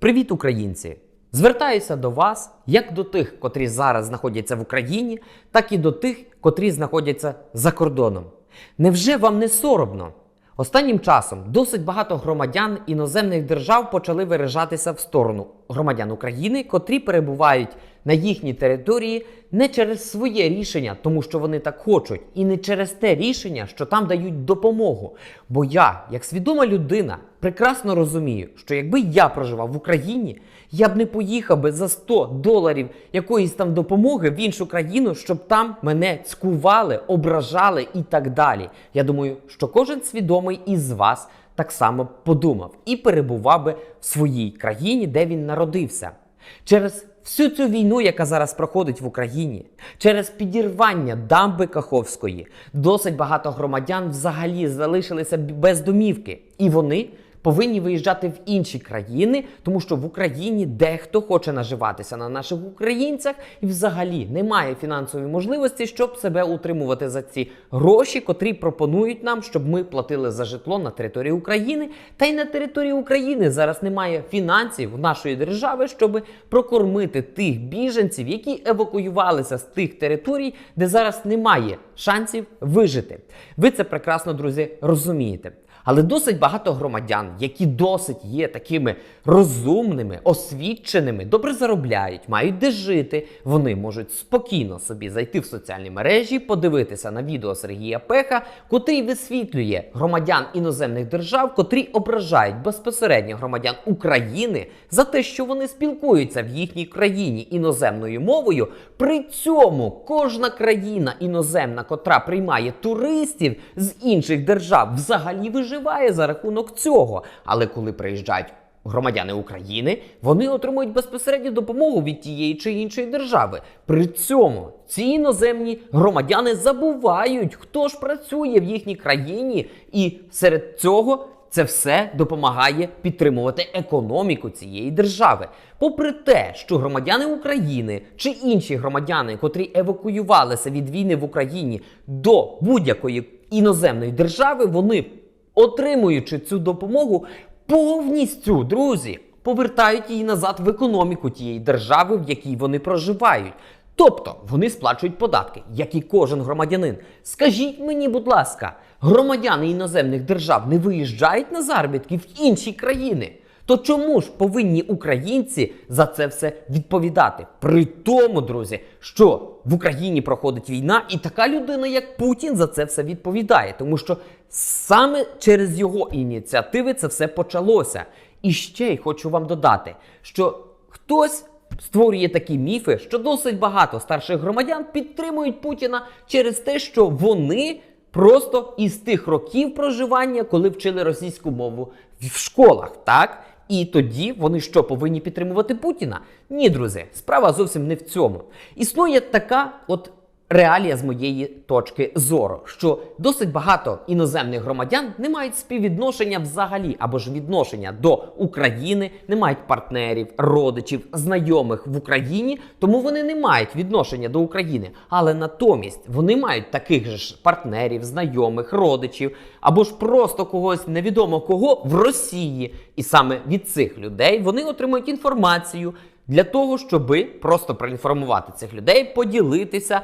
Привіт, українці! Звертаюся до вас як до тих, котрі зараз знаходяться в Україні, так і до тих, котрі знаходяться за кордоном. Невже вам не соромно? Останнім часом досить багато громадян іноземних держав почали виражатися в сторону громадян України, котрі перебувають на їхній території не через своє рішення, тому що вони так хочуть, і не через те рішення, що там дають допомогу. Бо я, як свідома людина, прекрасно розумію, що якби я проживав в Україні, я б не поїхав би за 100 доларів якоїсь там допомоги в іншу країну, щоб там мене цькували, ображали і так далі. Я думаю, що кожен свідомий із вас так само подумав і перебував би в своїй країні, де він народився. Через всю цю війну, яка зараз проходить в Україні, через підірвання дамби Каховської, досить багато громадян взагалі залишилися без домівки, і вони повинні виїжджати в інші країни, тому що в Україні дехто хоче наживатися на наших українцях і взагалі немає фінансової можливості, щоб себе утримувати за ці гроші, котрі пропонують нам, щоб ми платили за житло на території України. Та й на території України зараз немає фінансів нашої держави, щоб прокормити тих біженців, які евакуювалися з тих територій, де зараз немає шансів вижити. Ви це прекрасно, друзі, розумієте. Але досить багато громадян, які досить є такими розумними, освіченими, добре заробляють, мають де жити. Вони можуть спокійно собі зайти в соціальні мережі, подивитися на відео Сергія Пеха, котрий висвітлює громадян іноземних держав, котрі ображають безпосередньо громадян України за те, що вони спілкуються в їхній країні іноземною мовою. При цьому кожна країна іноземна, котра приймає туристів з інших держав, взагалі виживає за рахунок цього. Але коли приїжджають громадяни України, вони отримують безпосередню допомогу від тієї чи іншої держави. При цьому ці іноземні громадяни забувають, хто ж працює в їхній країні, і серед цього. Це все допомагає підтримувати економіку цієї держави. Попри те, що громадяни України чи інші громадяни, котрі евакуювалися від війни в Україні до будь-якої іноземної держави, вони, отримуючи цю допомогу, повністю, друзі, повертають її назад в економіку тієї держави, в якій вони проживають. Тобто вони сплачують податки, як і кожен громадянин. Скажіть мені, будь ласка, громадяни іноземних держав не виїжджають на заробітки в інші країни? То чому ж повинні українці за це все відповідати? При тому, друзі, що в Україні проходить війна, і така людина, як Путін, за це все відповідає, тому що саме через його ініціативи це все почалося. І ще й хочу вам додати, що хтось створює такі міфи, що досить багато старших громадян підтримують Путіна через те, що вони просто із тих років проживання, коли вчили російську мову в школах, так? І тоді вони що повинні підтримувати Путіна? Ні, друзі, справа зовсім не в цьому. Існує така от реалія з моєї точки зору, що досить багато іноземних громадян не мають співвідношення взагалі або ж відношення до України, не мають партнерів, родичів, знайомих в Україні, тому вони не мають відношення до України. Але натомість вони мають таких же ж партнерів, знайомих, родичів або ж просто когось невідомо кого в Росії. І саме від цих людей вони отримують інформацію для того, щоби просто проінформувати цих людей, поділитися.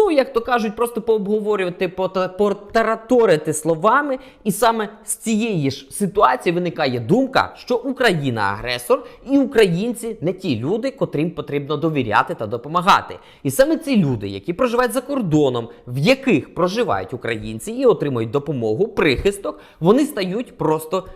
Ну, як то кажуть, просто пообговорювати, пота- потараторити словами, і саме з цієї ж ситуації виникає думка, що Україна агресор, і українці не ті люди, котрим потрібно довіряти та допомагати. І саме ці люди, які проживають за кордоном, в яких проживають українці і отримують допомогу, прихисток, вони стають просто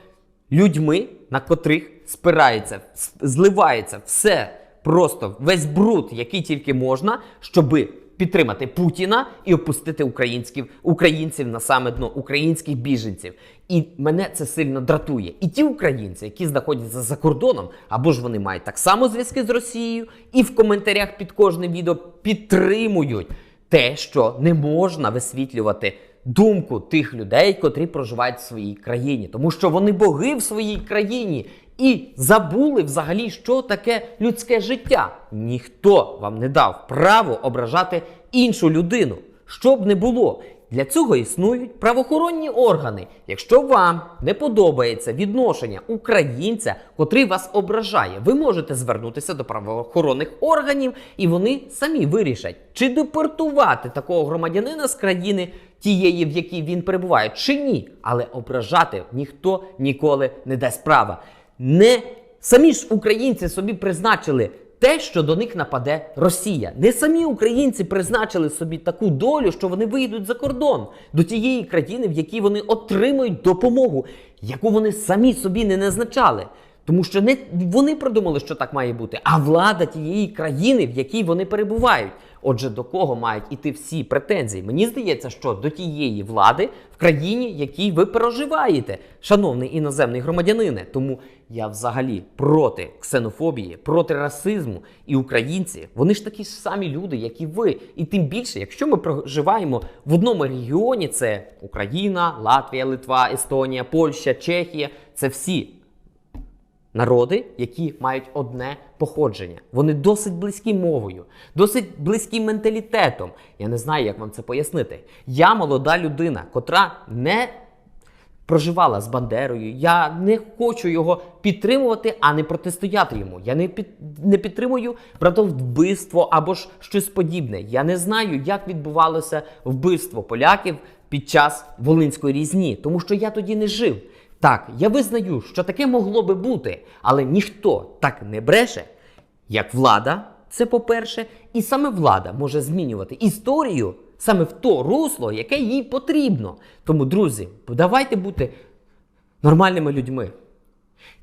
людьми, на котрих спирається, зливається все просто весь бруд, який тільки можна, щоби підтримати Путіна і опустити українців, українців на саме дно українських біженців. І мене це сильно дратує. І ті українці, які знаходяться за кордоном, або ж вони мають так само зв'язки з Росією, і в коментарях під кожним відео підтримують те, що не можна висвітлювати думку тих людей, котрі проживають в своїй країні, тому що вони боги в своїй країні і забули взагалі, що таке людське життя. Ніхто вам не дав право ображати іншу людину, що б не було. Для цього існують правоохоронні органи. Якщо вам не подобається відношення українця, котрий вас ображає, ви можете звернутися до правоохоронних органів, і вони самі вирішать, чи депортувати такого громадянина з країни тієї, в якій він перебуває, чи ні. Але ображати ніхто ніколи не дасть права. Не самі ж українці собі призначили те, що до них нападе Росія. Не самі українці призначили собі таку долю, що вони вийдуть за кордон до тієї країни, в якій вони отримують допомогу, яку вони самі собі не назначали. Тому що не вони придумали, що так має бути, а влада тієї країни, в якій вони перебувають. Отже, до кого мають іти всі претензії? Мені здається, що до тієї влади в країні, якій ви проживаєте, шановний іноземний громадянине. Тому я взагалі проти ксенофобії, проти расизму. І українці, вони ж такі ж самі люди, як і ви. І тим більше, якщо ми проживаємо в одному регіоні, це Україна, Латвія, Литва, Естонія, Польща, Чехія, це всі Народи, які мають одне походження. Вони досить близькі мовою, досить близькі менталітетом. Я не знаю, як вам це пояснити. Я молода людина, котра не проживала з Бандерою. Я не хочу його підтримувати, а не протистояти йому. Я не під не підтримую братовбивство або ж щось подібне. Я не знаю, як відбувалося вбивство поляків під час Волинської різні, тому що я тоді не жив. Так, я визнаю, що таке могло би бути, але ніхто так не бреше, як влада. Це по-перше, і саме влада може змінювати історію саме в то русло, яке їй потрібно. Тому, друзі, давайте бути нормальними людьми.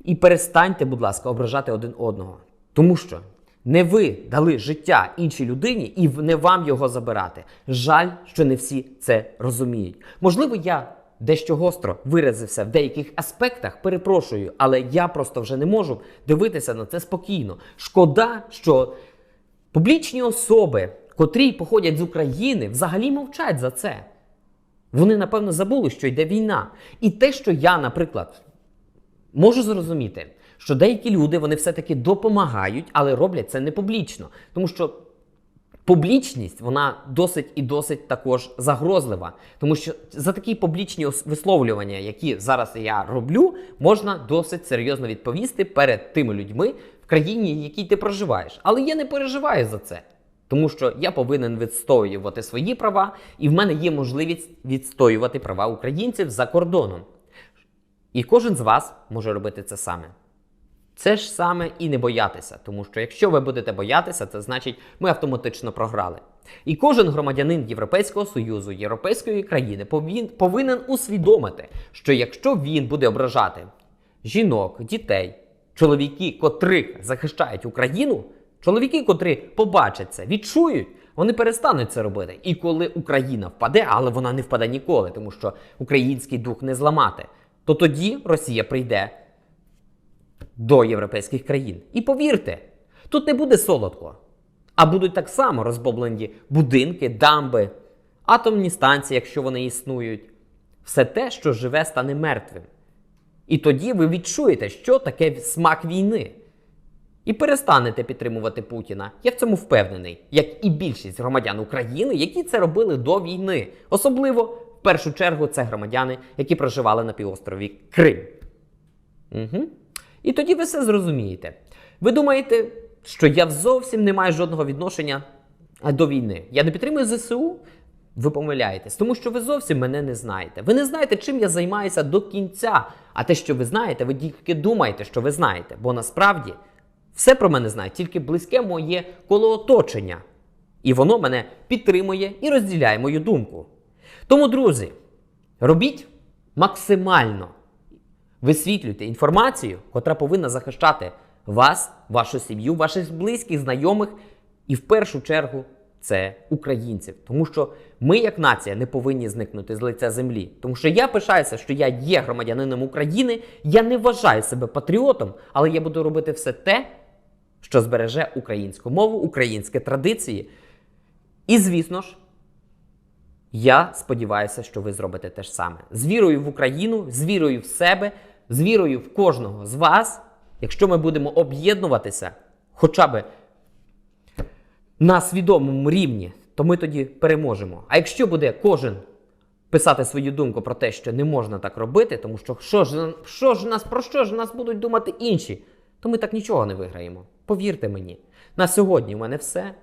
І перестаньте, будь ласка, ображати один одного. Тому що не ви дали життя іншій людині, і не вам його забирати. Жаль, що не всі це розуміють. Можливо, я дещо гостро виразився в деяких аспектах, перепрошую, але я просто вже не можу дивитися на це спокійно. Шкода, що публічні особи, котрі походять з України, взагалі мовчать за це. Вони, напевно, забули, що йде війна. І те, що я, наприклад, можу зрозуміти, що деякі люди вони все-таки допомагають, але роблять це не публічно. Тому що публічність вона досить і досить також загрозлива. Тому що за такі публічні висловлювання, які зараз я роблю, можна досить серйозно відповісти перед тими людьми в країні, в якій ти проживаєш. Але я не переживаю за це. Тому що я повинен відстоювати свої права, і в мене є можливість відстоювати права українців за кордоном. І кожен з вас може робити це саме. Це ж саме і не боятися, тому що якщо ви будете боятися, це значить ми автоматично програли. І кожен громадянин Європейського Союзу, європейської країни повін- повинен усвідомити, що якщо він буде ображати жінок, дітей, чоловіки, котрих захищають Україну, чоловіки, котрі побачать це, відчують, вони перестануть це робити. І коли Україна впаде, але вона не впаде ніколи, тому що український дух не зламати, то тоді Росія прийде до європейських країн. І повірте, тут не буде солодко, а будуть так само розбомблені будинки, дамби, атомні станції, якщо вони існують. Все те, що живе, стане мертвим. І тоді ви відчуєте, що таке смак війни. І перестанете підтримувати Путіна. Я в цьому впевнений, як і більшість громадян України, які це робили до війни. Особливо, в першу чергу, це громадяни, які проживали на півострові Крим. Угу. І тоді ви все зрозумієте. Ви думаєте, що я зовсім не маю жодного відношення до війни. Я не підтримую ЗСУ? Ви помиляєтесь, тому що ви зовсім мене не знаєте. Ви не знаєте, чим я займаюся до кінця. А те, що ви знаєте, ви тільки думаєте, що ви знаєте. Бо насправді все про мене знає тільки близьке моє коло оточення. І воно мене підтримує і розділяє мою думку. Тому, друзі, робіть максимально висвітлюйте інформацію, котра повинна захищати вас, вашу сім'ю, ваших близьких, знайомих і в першу чергу це українців. Тому що ми, як нація, не повинні зникнути з лиця землі. Тому що я пишаюся, що я є громадянином України, я не вважаю себе патріотом, але я буду робити все те, що збереже українську мову, українські традиції. І, звісно ж, я сподіваюся, що ви зробите те ж саме. З вірою в Україну, з вірою в себе, з вірою в кожного з вас. Якщо ми будемо об'єднуватися хоча б на свідомому рівні, то ми тоді переможемо. А якщо буде кожен писати свою думку про те, що не можна так робити, тому що що ж, що ж нас про що ж нас будуть думати інші, то ми так нічого не виграємо. Повірте мені. На сьогодні в мене все.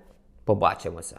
Побачимося.